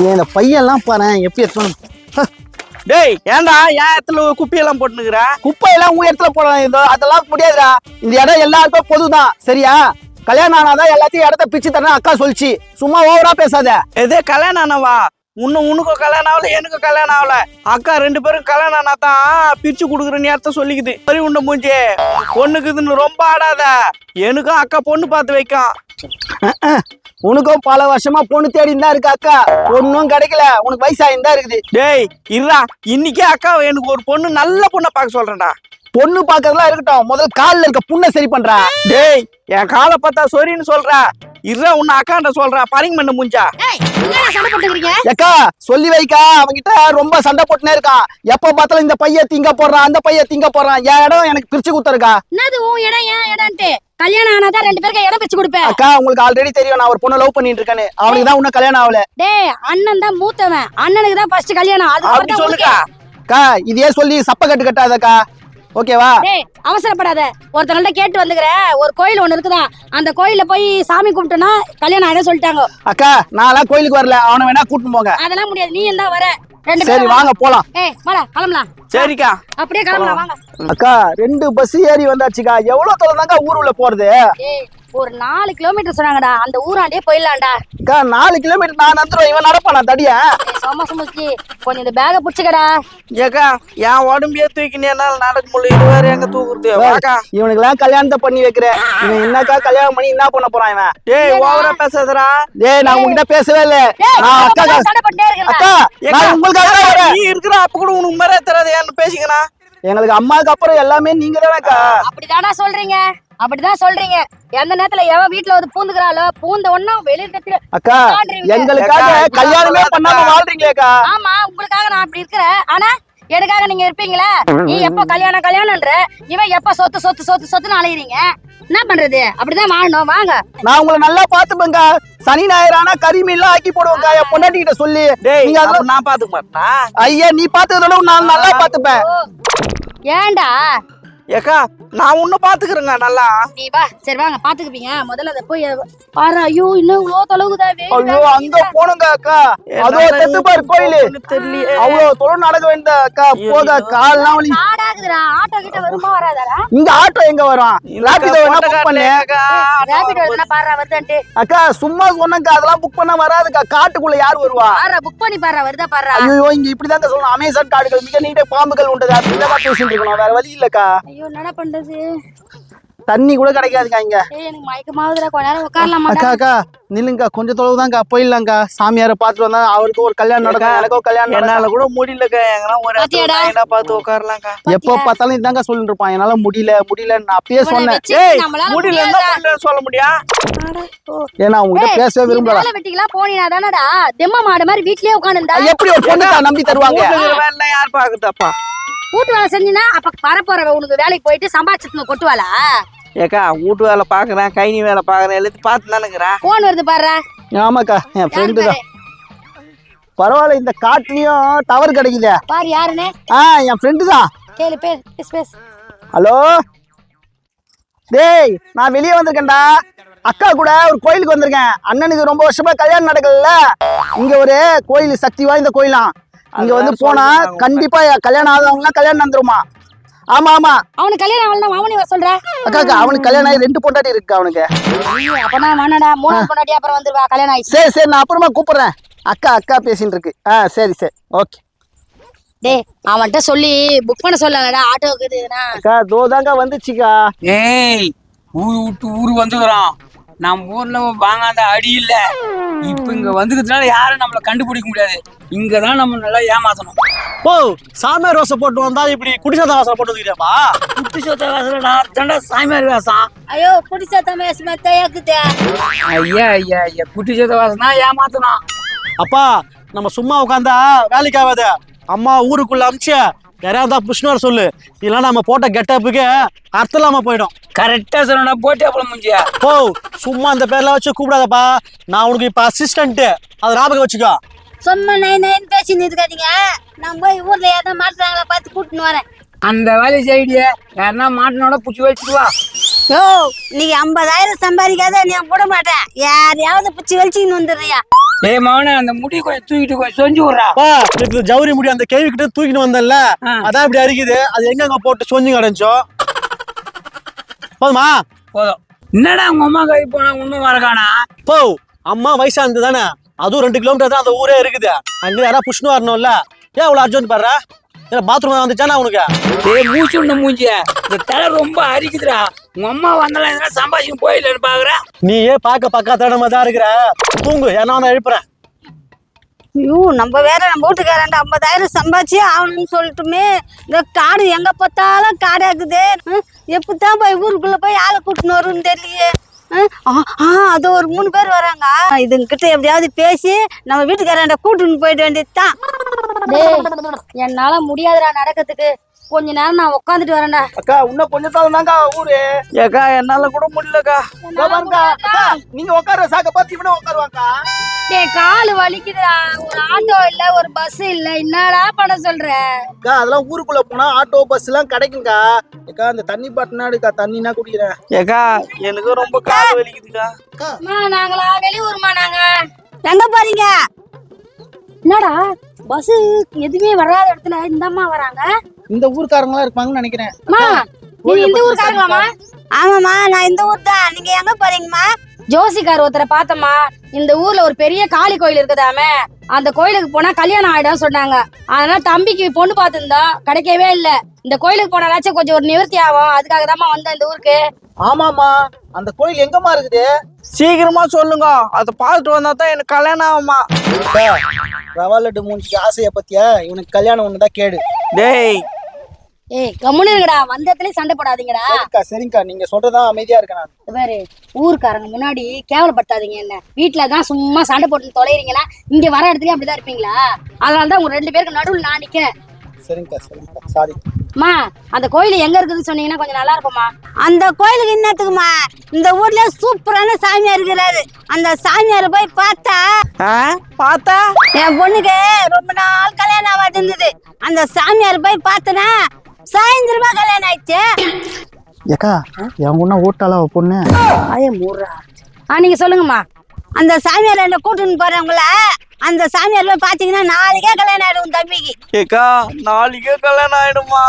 இந்த பையெல்லாம் பாரு எப்படி எடுத்து டேய் ஏன்டா என் இடத்துல குப்பியெல்லாம் போட்டுனுக்குற? குப்பையெல்லாம் உன் இடத்துல போடலாம் இதோ அதெல்லாம் முடியாதுடா. இந்த இடம் எல்லாருக்கும் பொதுதான் சரியா? கல்யாணம் ஆனாதான் எல்லாத்தையும் இடத்த பிச்சு தரேன் அக்கா சொல்லிச்சு. சும்மா ஓவரா பேசாத. எதே கல்யாணம் ஆனவா? இன்னும் உனக்கும் கல்யாணம் ஆகல எனக்கும் கல்யாணம் ஆகல. அக்கா ரெண்டு பேரும் கல்யாணம் ஆனா தான் பிரிச்சு கொடுக்குற நேரத்தை சொல்லிக்குது. சரி உண்ட மூஞ்சி பொண்ணுக்குதுன்னு ரொம்ப ஆடாத. எனக்கும் அக்கா பொண்ணு பார்த்து வைக்கும் உனக்கும் பல வருஷமா பொண்ணு தேடி தான் இருக்கு அக்கா. ஒன்னும் கிடைக்கல. உனக்கு வயசாயின் தான் இருக்குது. டேய் இருடா. இன்னைக்கே அக்கா எனக்கு ஒரு பொண்ணு நல்ல பொண்ணை பார்க்க சொல்றேன்டா. பொண்ணு பாக்குறதுலாம் இருக்கட்டும். முதல்ல கால்ல இருக்க புண்ணை சரி பண்றா. டேய் என் காலை பார்த்தா சொரின்னு சொல்ற. இருடா உன்னை அக்காண்ட சொல்ற. பரிங் பண்ண முஞ்சா. ஏக்கா சொல்லி வைக்கா அவன்கிட்ட ரொம்ப சண்டை போட்டுனே இருக்கான் எப்ப பார்த்தாலும் இந்த பைய திங்க போடுறான் அந்த பைய திங்க போடுறான் என் இடம் எனக்கு பிரிச்சு கொடுத்துருக்கா. என்னது உன் இடம் ஏன் இடம்ட்டு கல்யாணம் ஆனாதான் ரெண்டு பேருக்கு இடம் பிச்சு கொடுப்பேன். அக்கா உங்களுக்கு ஆல்ரெடி தெரியும் நான் ஒரு பொண்ணை லவ் பண்ணிட்டு இருக்கேன்னு. அவனுக்கு தான் இன்னும் கல்யாணம் ஆகல. டேய் அண்ணன் தான் மூத்தவன். அண்ணனுக்கு தான் ஃபர்ஸ்ட் கல்யாணம். அது சொல்லுக்கா. அக்கா இதே சொல்லி சப்ப கட்டு கட்டாதக்கா. ஓகேவா? டேய் அவசரப்படாத. ஒருத்தவங்கள்ட்ட கேட்டு வந்துக்கிறேன். ஒரு கோயில் ஒண்ணு இருக்குதான் அந்த கோயில்ல போய் சாமி கும்பிட்டோன்னா கல்யாணம் ஆயிடும் சொல்லிட்டாங்க. அக்கா நான்லாம் கோயிலுக்கு வரல. அவனை வேணா கூட்டிட்டு போங்க. அதெல்லாம் முடியாது. நீ தான் வர. ரெண்டு சரி பேரும் வாங்க போலாம். ஏய் வாடா கிளம்பலாம். சரிக்கா. அப்படியே கிளம்பலாம் வாங்க. அக்கா ரெண்டு பஸ் ஏறி வந்தாச்சுக்கா. எவ்வளவு தொலை தாங்க ஊர் உள்ள போறது? ஏய் ஒரு நாலு கிலோமீட்டர் சொன்னாங்கடா. அந்த ஊராண்டே போயிடலாம்டா. அக்கா நாலு கிலோமீட்டர் நான் நந்துருவேன் இவன் நடப்பானா தடியா? சோமா சுமுச்சி கொஞ்சம் இந்த பேக புடிச்சுக்கடா. ஏக்கா என் உடம்பையே தூக்கினு என்னால நடக்க முடியல. இது வேற எங்க தூக்குறது? வாக்கா. இவனுக்கு எல்லாம் கல்யாணத்தை பண்ணி வைக்கிறேன் இவன் என்னக்கா கல்யாணம் பண்ணி என்ன பண்ண போறான் இவன்? டேய் ஓவரா பேசாதடா. டேய் நான் உங்ககிட்ட பேசவே இல்ல. நான் அக்கா அக்கா நான் உங்களுக்காக நீ இருக்கிற அப்ப கூட உனக்கு மரியாதை தராது ஏன்னு பேசிக்கணா. எங்களுக்கு அம்மாக்கு அப்புறம் எல்லாமே நீங்க தானக்கா அப்படிதானா சொல்றீங்க. அப்படிதான் சொல்றீங்க. எந்த நேரத்துல எவன் வீட்டுல வந்து பூந்துக்கிறாளோ பூந்த ஒண்ணும் வெளியில அக்கா. எங்களுக்காக கல்யாணமே பண்ணாம. வாழ்றீங்களேக்கா ஆமா உங்களுக்காக நான் அப்படி இருக்கிறேன். ஆனா எனக்காக நீங்க இருப்பீங்களா? நீ எப்போ கல்யாணம் கல்யாணம்ன்ற இவன் எப்ப சொத்து சொத்து சொத்து சொத்துன்னு அலையுறீங்க? என்ன பண்றது? அப்படிதான் வாழணும். வாங்க. நான் உங்களை நல்லா பாத்துப்பேங்க சனி ஞாயிறு ஆனா கறி மீன்லாம் ஆக்கி போடுவோங்க என் பொண்டாட்டி கிட்ட சொல்லி நீங்க அதெல்லாம் நான் பாத்துக்க மாட்டேனா? ஐயா நீ பாத்துக்கிறத விட நான் நல்லா பாத்துப்பேன் ஏன்டா ஏக்கா நான் உன்னும் பாத்துக்கிறேங்க நல்லா. நீ வா. சரி வாங்க பாத்துக்குப்பீங்க. முதல்ல அதை போய் பாரு. ஐயோ இன்னும் இவ்வளோ தொலைவுதா ஐயோ அங்க போனுங்க அக்கா. அதோ தெத்து பாரு கோயிலு. தெரியலையே. அவ்வளவு தொழில் நடக்க வேண்டிய அக்கா. போக கால்லாம் வலி. ஆட்டோ கிட்ட வருமா வராதாடா இங்க ஆட்டோ எங்க வரும்? ராபிடோ வேணா புக் பண்ணு. ரேபிட் வருதுன்னா பாரு வருதான்ட்டு. அக்கா சும்மா சொன்னக்கா அதெல்லாம் புக் பண்ண வராதுக்கா. காட்டுக்குள்ள யார் வருவா? பாரு புக் பண்ணி பாரு வருதா பாரு ஐயோ இங்க இப்படிதாங்க சொல்லணும். அமேசான் காடுகள் மிக நீண்ட பாம்புகள் உண்டது அப்படிதான் பேசிட்டு இருக்கணும். வேற வழி இல்லக்கா. ஐயோ என்னடா பண்றது? தண்ணி கூட கிடைக்காதுக்கா இங்க. ஏய் எனக்கு மயக்கமாவதுடா கொஞ்ச நேரம் உட்காரலாமா அக்கா அக்கா நில்லுங்கக்கா. கொஞ்சம் தொலைவு தான்க்கா போயிடலாம்க்கா. சாமியாரை பார்த்துட்டு வந்தா அவருக்கு ஒரு கல்யாணம் நடக்கும். எனக்கும் கல்யாணம் என்னால கூட முடியலக்கா. எங்கன்னா ஒரு பார்த்து உட்காரலாம்க்கா. எப்போ பார்த்தாலும் இதாங்க சொல்லிட்டு இருப்பான் என்னால முடியல முடியல. நான் அப்பயே சொன்னேன். முடியல. சொல்ல முடியும் ஏன்னா உங்ககிட்ட பேசவே விரும்பல வெட்டிகளா போனீனா தானடா. தெம்ம மாடு மாதிரி வீட்லயே உட்காந்துருந்தா. எப்படி ஒரு பொண்ணுக்கா நம்பி தருவாங்க? யார் பாக்குதாப்பா வீட்டு வேலை செஞ்சினா அப்ப வரப்போறவ உனக்கு வேலைக்கு போயிட்டு சம்பாதிச்சுட்டு கொட்டுவாளா? ஏக்கா வீட்டு வேலை பாக்குறேன் கைனி வேலை பாக்குறேன் எல்லாத்தையும் பார்த்து தானுங்கிறேன் போன் வருது பாரு ஆமாக்கா என் ஃப்ரெண்டு தான். பரவாயில்ல இந்த காட்டுலயும் டவர் கிடைக்குதே. பாரு யாருன்னு? ஆ என் ஃப்ரெண்டு தான். கேளு பேர் பேஸ் பேஸ் ஹலோ? டேய் நான் வெளியே வந்திருக்கேன்டா. அக்கா கூட ஒரு கோயிலுக்கு வந்திருக்கேன். அண்ணனுக்கு ரொம்ப வருஷமா கல்யாணம் நடக்கல இங்க ஒரு கோயில் சக்தி வாய்ந்த கோயிலாம். இங்க வந்து போனா கண்டிப்பா கல்யாணம் ஆகாதவங்க கல்யாணம் நடந்துருமா? ஆமா ஆமா. அவனுக்கு கல்யாணம் ஆகலாம் அவனே வர சொல்ற? அக்கா அவனுக்கு கல்யாணம் ஆகி ரெண்டு பொண்டாட்டி இருக்கு அவனுக்கு. ஐயோ, அப்பனா வேணாடா. மூணாவது பொண்டாட்டி அப்புறம் வந்துருவா கல்யாணம் ஆயிடுச்சு சரி சரி நான் அப்புறமா கூப்பிடுறேன். அக்கா அக்கா பேசிட்டு இருக்கு. ஆ சரி சரி. ஓகே. டேய் அவன்கிட்ட சொல்லி புக் பண்ண சொல்லலடா ஆட்டோக்கு இதுனா அக்கா தோதாங்க வந்துச்சுக்கா. ஏய் ஊர் விட்டு ஊர் வந்துக்கிறோம் நம்ம ஊர்ல வாங்காத அடி இல்ல. இப்ப இங்க வந்துக்கிறதுனால யாரும் நம்மள கண்டுபிடிக்க முடியாது. இங்க தான் நம்ம நல்லா ஏமாத்தணும். ஓ சாமியார் ரோசை போட்டு வந்தா இப்படி குடிசாத வாசனை போட்டு வந்துக்கிறியாப்பா? குட்டி சொத்த வாசலடா தண்டா சாமியார் வேஷம். ஐயோ புடிச்சா தமேஸ் மெத்தையாக்குதே ஐயா ஐயா ஐயா குட்டி சொத்த வாசம் தான் ஏமாத்தணும். அப்பா நம்ம சும்மா உட்காந்தா வேலைக்கு ஆகாது. அம்மா ஊருக்குள்ள அமிச்சு யாரையா புஷ்ணு வர சொல்லு. இல்லைன்னா நம்ம போட்ட கெட்டப்புக்கு அர்த்தம் இல்லாம போயிடும். கரெக்டா சொன்னா போட்டே போல முடிஞ்சியா ஓ சும்மா அந்த பேர்ல வச்சு கூப்பிடாதப்பா. நான் உனக்கு இப்ப அசிஸ்டன்ட் அதை ஞாபகம் வச்சுக்கோ. சும்மா நைன் நைன் பேசின்னு இருக்காதீங்க. நான் போய் ஊர்ல ஏதோ மாட்டுறாங்களா பார்த்து கூட்டின்னு வரேன். அந்த வேலை செய்யலையே யாருன்னா மாட்டினோட புடிச்சு வச்சுட்டு வா. யோ நீ ஐம்பதாயிரம் சம்பாதிக்காத நீ போட மாட்டேன். யாரையாவது பிடிச்சி வெளிச்சின்னு வந்துடுறியா? ஏய் மவனே அந்த முடி கொஞ்சம் தூக்கிட்டு கொஞ்சம் சொஞ்சு விட்றா. பா ஜவுரி முடி அந்த கேள்வி கிட்ட தூக்கிட்டு வந்தேன்ல. அதான் இப்படி அரிக்குது. அது எங்கெங்க போட்டு சொஞ்சு கிடச்சோ போதுமா? போதும். என்னடா உங்க அம்மா கை போனா இன்னும் வரகானா போ அம்மா வயசா தானே அதுவும் ரெண்டு கிலோமீட்டர் தான் அந்த ஊரே இருக்குது. அங்க யாரா புஷ்ணு வரணும்ல. ஏன் அவ்வளவு அர்ஜென்ட் பாடுற ஏன்னா பாத்ரூம் வந்துச்சானா உனக்கு? ஏய் மூச்சு உண்ண மூஞ்சி இந்த தலை ரொம்ப அரிக்குதுடா. உங்க அம்மா வந்தாலும் எதனா சம்பாதிச்சு போயிடலன்னு பாக்குற. நீ ஏன் பார்க்க பக்கத்தடமா தான் இருக்கிற? தூங்கு ஏன்னா நான் எழுப்புறேன்? ஐயோ நம்ம வேற நம்ம வீட்டுக்காரண்ட ஐம்பதாயிரம் சம்பாதிச்சே ஆகணும்னு சொல்லிட்டுமே இந்த காடு எங்க பார்த்தாலும் காடா இருக்குது எப்படித்தான் போய் ஊருக்குள்ள போய் ஆளை கூட்டின்னு வரும்னு தெரியலையே. அது ஒரு மூணு பேர் வராங்க. இதுங்கிட்ட எப்படியாவது பேசி நம்ம வீட்டுக்காரண்ட கூட்டின்னு போயிட வேண்டியது தான் டேய் என்னால முடியாதுடா நடக்கிறதுக்கு. கொஞ்ச நேரம் நான் உட்காந்துட்டு வரேன்டா. அக்கா இன்னும் கொஞ்சம் தான் தாங்க ஊரு. ஏக்கா என்னால கூட முடியலக்கா. நீங்க உட்கார சாக்க பார்த்து இவனே உட்காருவாக்கா டேய் கால் வலிக்குதுடா. ஒரு ஆட்டோ இல்ல ஒரு பஸ் இல்ல என்னடா பண்ண சொல்ற? அக்கா அதெல்லாம் ஊருக்குள்ள போனா ஆட்டோ பஸ் எல்லாம் கிடைக்குங்கா அக்கா அந்த தண்ணி பாட்டினா எடுக்கா தண்ணினா குடிக்கிறேன். ஏக்கா எனக்கு ரொம்ப கால் வலிக்குதுக்கா. அம்மா நாங்களா வெளியூர்மா நாங்க? எங்க போறீங்க? என்னடா பஸ் எதுவுமே வராத இடத்துல இந்த அம்மா வராங்க? இந்த ஊர்க்காரங்களா இருப்பாங்கன்னு நினைக்கிறேன். அம்மா இந்த ஊருக்காரங்களாமா ஆமாம்மா நான் இந்த ஊர் தான். நீங்க எங்க போறீங்கம்மா? ஜோசிக்கார் ஒருத்தரை பார்த்தம்மா இந்த ஊர்ல ஒரு பெரிய காளி கோயில் இருக்குதாமே அந்த கோயிலுக்கு போனா கல்யாணம் ஆயிடும் சொன்னாங்க. அதனால தம்பிக்கு பொண்ணு பார்த்துருந்தோம் கிடைக்கவே இல்ல. இந்த கோயிலுக்கு போனாலாச்சும் கொஞ்சம் ஒரு நிவர்த்தி ஆகும். அதுக்காக தாம்மா வந்தேன் இந்த ஊருக்கு. ஆமாமா அந்த கோயில் எங்கம்மா இருக்குது? சீக்கிரமா சொல்லுங்க. அதை பார்த்துட்டு வந்தா தான் எனக்கு கல்யாணம் ஆகுமா ரவா லட்டு மூஞ்சிக்கு ஆசைய பத்தியா? இவனுக்கு கல்யாணம் ஒண்ணுதான் கேடு. டேய் ஏய் கம்முன்னு இருங்கடா. வந்ததுலயும் சண்டை போடாதீங்கடா. சரிக்கா சரிங்கக்கா நீங்க சொல்றதா அமைதியா இருக்கேன் நான். இது பாரு ஊருக்காரங்க முன்னாடி கேவலப்படுத்தாதீங்க என்ன. வீட்டுல தான் சும்மா சண்டை போட்டு தொலைறீங்களா? இங்க வர இடத்துலயும் அப்படிதான் இருப்பீங்களா? அதனால தான் உங்க ரெண்டு பேருக்கு நடுவில் நான் நிக்கிறேன் சரிங்கக்கா சரிங்கக்கா சாரி. அம்மா அந்த கோயில் எங்க இருக்குதுன்னு சொன்னீங்கன்னா கொஞ்சம் நல்லா இருக்கும்மா. அந்த கோயிலுக்கு என்னத்துக்குமா இந்த ஊர்ல சூப்பரான சாமியார் இருக்கிறாரு. அந்த சாமியார் போய் பார்த்தா ஆ பார்த்தா? என் பொண்ணுக்கு ரொம்ப நாள் கல்யாணம் ஆகாது இருந்தது. அந்த சாமியார் போய் பார்த்தனா சாயந்தரமா கல்யாணம் ஆயிடுச்சு? ஏக்கா என் ஒண்ணா ஓட்டாளா பொண்ணு? அதே மூடுறா. ஆ நீங்க சொல்லுங்கம்மா. அந்த சாமியார் என்ன கூட்டின்னு போறவங்கள அந்த சாமியார் போய் பாத்தீங்கன்னா நாளைக்கே கல்யாணம் ஆயிடும் உன் தம்பிக்கு. ஏக்கா நாளைக்கே கல்யாணம் ஆயிடுமா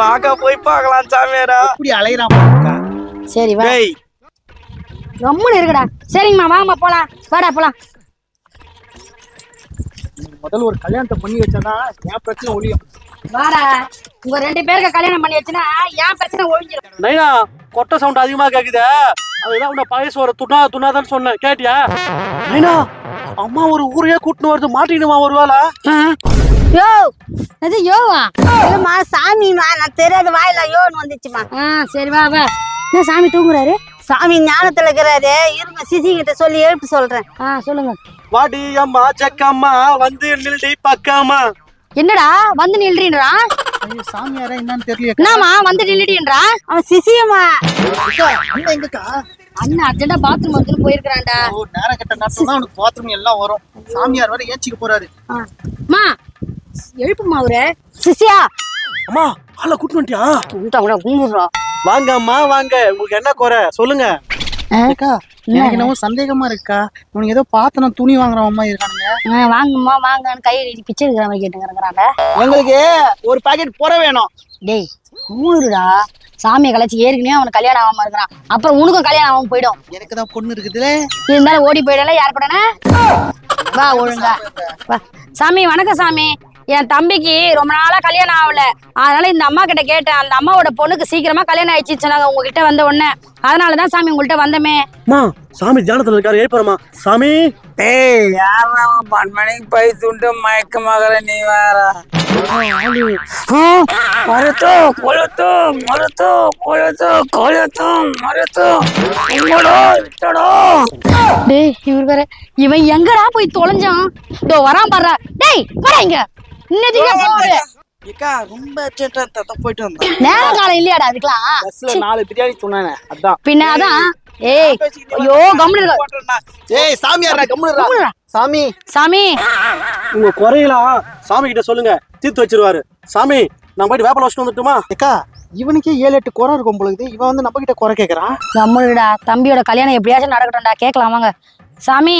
வாக்கா போய் பார்க்கலாம் சாமியாரா. இப்படி அலையிறாமா சரி வா. டேய். கம்முன்னு இருக்குடா சரிங்கம்மா வாங்கம்மா போலாம். வாடா போலாம். முதல்ல ஒரு கல்யாணத்தை பண்ணி வச்சாதான் என் பிரச்சனை ஒழியும். வாடா. உங்க ரெண்டு பேருக்கு கல்யாணம் பண்ணி வச்சுன்னா என் பிரச்சனை ஒழிஞ்சிடும் நைனா கொட்டை சவுண்ட் அதிகமா கேக்குதே. அதுதான் உன்னை பழசு வர துணா துணாதான் சொன்னேன். கேட்டியா? நைனா அம்மா ஒரு ஊரையே கூட்டின்னு வருது. மாட்டினுமா ஒரு வேளை? யோ அது யோவா? இல்லம்மா சாமிமா நான் தெரியாத வாயில யோன்னு வந்துச்சுமா ஆ சரி வா வா. என்ன சாமி தூங்குறாரு? சாமி ஞானத்துல இருக்கிறாரு. இருங்க சிசி கிட்ட சொல்லி எழுப்பி சொல்றேன். ஆ சொல்லுங்க. வாடி அம்மா ஜக்கம்மா வந்து நில்டி பக்கம்மா. என்னடா வந்து நில்றீன்றா? சாமியாரா என்னன்னு தெரியல என்னம்மா வந்து நில்லுடின்றா? அவன் சிசியம்மா. அண்ணன் எங்கக்கா? அண்ணன் அர்ஜென்டா பாத்ரூம் வந்து போயிருக்கிறான்டா. ஓ நேரம் கட்ட தான் அவனுக்கு பாத்ரூம் எல்லாம் வரும். சாமியார் வர ஏச்சிக்க போறாரு. மா எழுப்புமா அவரு? சிசியா. அம்மா ஆளை கூட்டின்னு வந்துட்டியா? அவங்கள கும்பிடுறோம் வாங்க அம்மா வாங்க. உங்களுக்கு என்ன குறை? சொல்லுங்க. ஏக்கா எனக்கு என்னவோ சந்தேகமா இருக்கா? இவனுக்கு ஏதோ பாத்தனம் துணி வாங்குற மாதிரி இருக்கானுங்க. ஆ, வாங்கம்மா வாங்கன்னு கை நீட்டி பிச்சை இருக்கிற மாதிரி கேட்டுங்கிறாங்க எங்களுக்கு ஒரு பாக்கெட் புற வேணும். டேய் மூணுடா சாமியை கலைச்சி ஏற்கனவே அவனுக்கு கல்யாணம் ஆகாம இருக்கிறான். அப்புறம் உனக்கும் கல்யாணம் ஆகாம போயிடும். எனக்கு தான் பொண்ணு இருக்குதுல. இருந்தாலும் ஓடி போயிடல யார் கூடனா வா ஒழுங்கா. வா. சாமி வணக்கம் சாமி. என் தம்பிக்கு ரொம்ப நாளா கல்யாணம் ஆகல. அதனால இந்த அம்மா கிட்ட கேட்டேன். அந்த அம்மாவோட பொண்ணுக்கு சீக்கிரமா கல்யாணம் ஆயிடுச்சு சொன்னாங்க உங்ககிட்ட வந்த உடனே. அதனாலதான் சாமி உங்கள்கிட்ட வந்தமே. அம்மா சாமி தியானத்துல இருக்காரு. ஏற்பறமா சாமி. ஏய் யாரும் பன்மணிக்கு பை துண்டு மயக்கமாகற நீ வேற மருத்து கொளுத்து கொளுத்து மருத்து இங்கடோ இட்டடோ. டேய் இவர் வேற இவன் எங்கடா போய் தொலைஞ்சான்? இதோ வரான் பாடுறா டேய் வர இங்க. இன்னதுக்கு ஏக்கா ரொம்ப அர்ஜென்ட்டா போயிட்டு வந்தேன். நேரம் காலம் இல்லையாடா அதுக்கெல்லாம்? பஸ்ல நாலு பிரியாணி சொன்னானே அதான். பின்ன அதான். ஏய் ஐயோ கம்முனு. ஏய் சாமியாரா கம்முனுடா கம்முனுடா. சாமி. சாமி. உங்க குறையெல்லாம் சாமி கிட்ட சொல்லுங்க. தீர்த்து வச்சிருவாரு. சாமி நான் போயிட்டு வேப்பல வச்சுட்டு வந்துட்டுமா? ஏக்கா இவனுக்கே ஏழு எட்டு குறை இருக்கும் பொழுது இவன் வந்து நம்ம கிட்ட குறை கேக்குறான். கம்முனுடா தம்பியோட கல்யாணம் எப்படியாச்சும் நடக்கட்டும்டா. கேட்கலாம் வாங்க. சாமி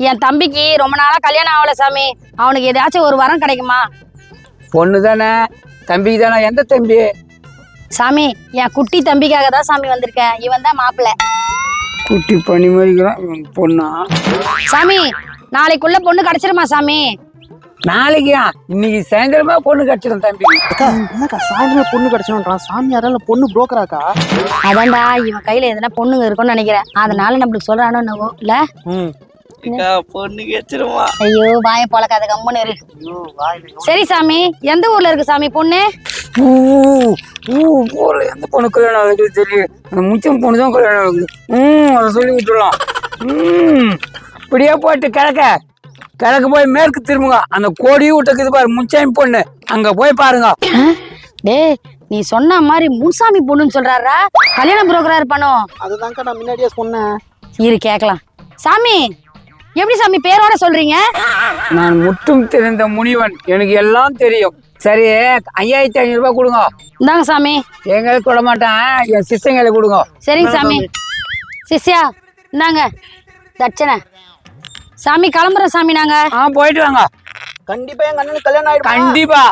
என் தம்பிக்கு ரொம்ப நாளா கல்யாணம் ஆகல சாமி. அவனுக்கு ஏதாச்சும் ஒரு வரம் கிடைக்குமா? பொண்ணு தானே தம்பிக்கு தானே எந்த தம்பி? சாமி என் குட்டி தம்பிக்காக தான் சாமி வந்திருக்கேன். இவன் தான் மாப்பிள்ள. குட்டி பண்ணி மாதிரிக்கிறான் பொண்ணா? சாமி நாளைக்குள்ள பொண்ணு கிடைச்சிருமா சாமி? நாளைக்கா இன்னைக்கு சாயந்தரமா பொண்ணு கட்டிடும் தம்பி. அக்கா என்னக்கா சாயந்தரமே பொண்ணு கிடைச்சோன்றான் சாமியாரா இல்ல பொண்ணு புரோக்கராக்கா அதான்டா இவன் கையில எதனா பொண்ணுங்க இருக்கும்னு நினைக்கிறேன். அதனால நம்மளுக்கு சொல்றானோ இல்ல? பொண்ணு கச்சிருமா. ஐயோ வாய பழக்காத கம்முன்னு இரு. சரி சாமி எந்த ஊர்ல இருக்கு சாமி பொண்ணு? ஊ ஊ போல எந்த பொண்ணு கல்யாணம் ஆகுது தெரியும் அந்த முச்சம் பொண்ணு தான் கல்யாணம் ஆகுது. ம் அதை சொல்லி விட்டுலாம் ம் இப்படியே போயிட்டு கிழக்க. கிழக்கு போய் மேற்கு திரும்புங்க. அந்த கோடி விட்டுக்குது பாரு முச்சாமி பொண்ணு. அங்க போய் பாருங்க. டேய் நீ சொன்ன மாதிரி முன்சாமி பொண்ணுன்னு சொல்றாரா? கல்யாண புரோக்கரா இருப்பானோ? அதுதான்க்கா நான் முன்னாடியே சொன்னேன். இரு கேக்கலாம் சாமி எப்படி சாமி பேரோட சொல்றீங்க? நான் முற்றும் தெரிந்த முனிவன். எனக்கு எல்லாம் தெரியும். சரி ஐயாயிரத்தி ஐநூறு ரூபாய் கொடுங்க. இந்தாங்க சாமி. எங்களுக்கு கொட மாட்டேன். என் சிஸ்டங்களுக்கு கொடுங்க. சரிங்க சாமி. சிஷ்யா இந்தாங்க. தட்சணை. சாமி கிளம்புறோம் சாமி நாங்க. ஆ போயிட்டு வாங்க. கண்டிப்பா எங்க அண்ணனுக்கு கல்யாணம் ஆயிடும்? கண்டிப்பா.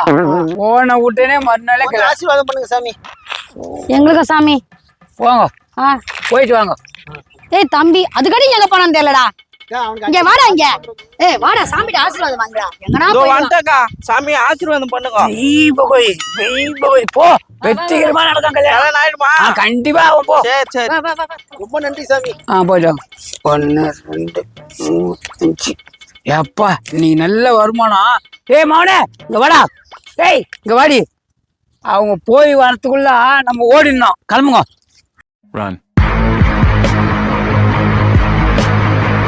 போன விட்டனே மறுநாளே. ஆசீர்வாதம் பண்ணுங்க சாமி. எங்களுக்கு சாமி? போங்க. ஆ. போயிட்டு வாங்க. ஏய் தம்பி அதுக்கடி எங்க போனான்னு தெரியலடா. இங்க வாடா இங்க. ஏய் வாடா சாமிட்ட ஆசீர்வாதம் வாங்குடா. எங்கடா இதோ போய் வந்துட்டக்கா சாமி ஆசீர்வாதம் பண்ணுங்க. வெய் வெய் போ. வெற்றிகரமா நடக்கும் கல்யாணம். ஆயிடுமா? கண்டிப்பா போ. சரி சரி. ரொம்ப நன்றி சாமி. ஆ போயிட்டு வாங்க. ஒன்று ரெண்டு மூணு அஞ்சு. எப்பா நீ நல்ல வருமானம். ஏய் மவனே இங்க வாடா. ஏய் இங்க வாடி. அவங்க போய் வரத்துக்குள்ள நம்ம ஓடிடணும். கிளம்புங்க. Run.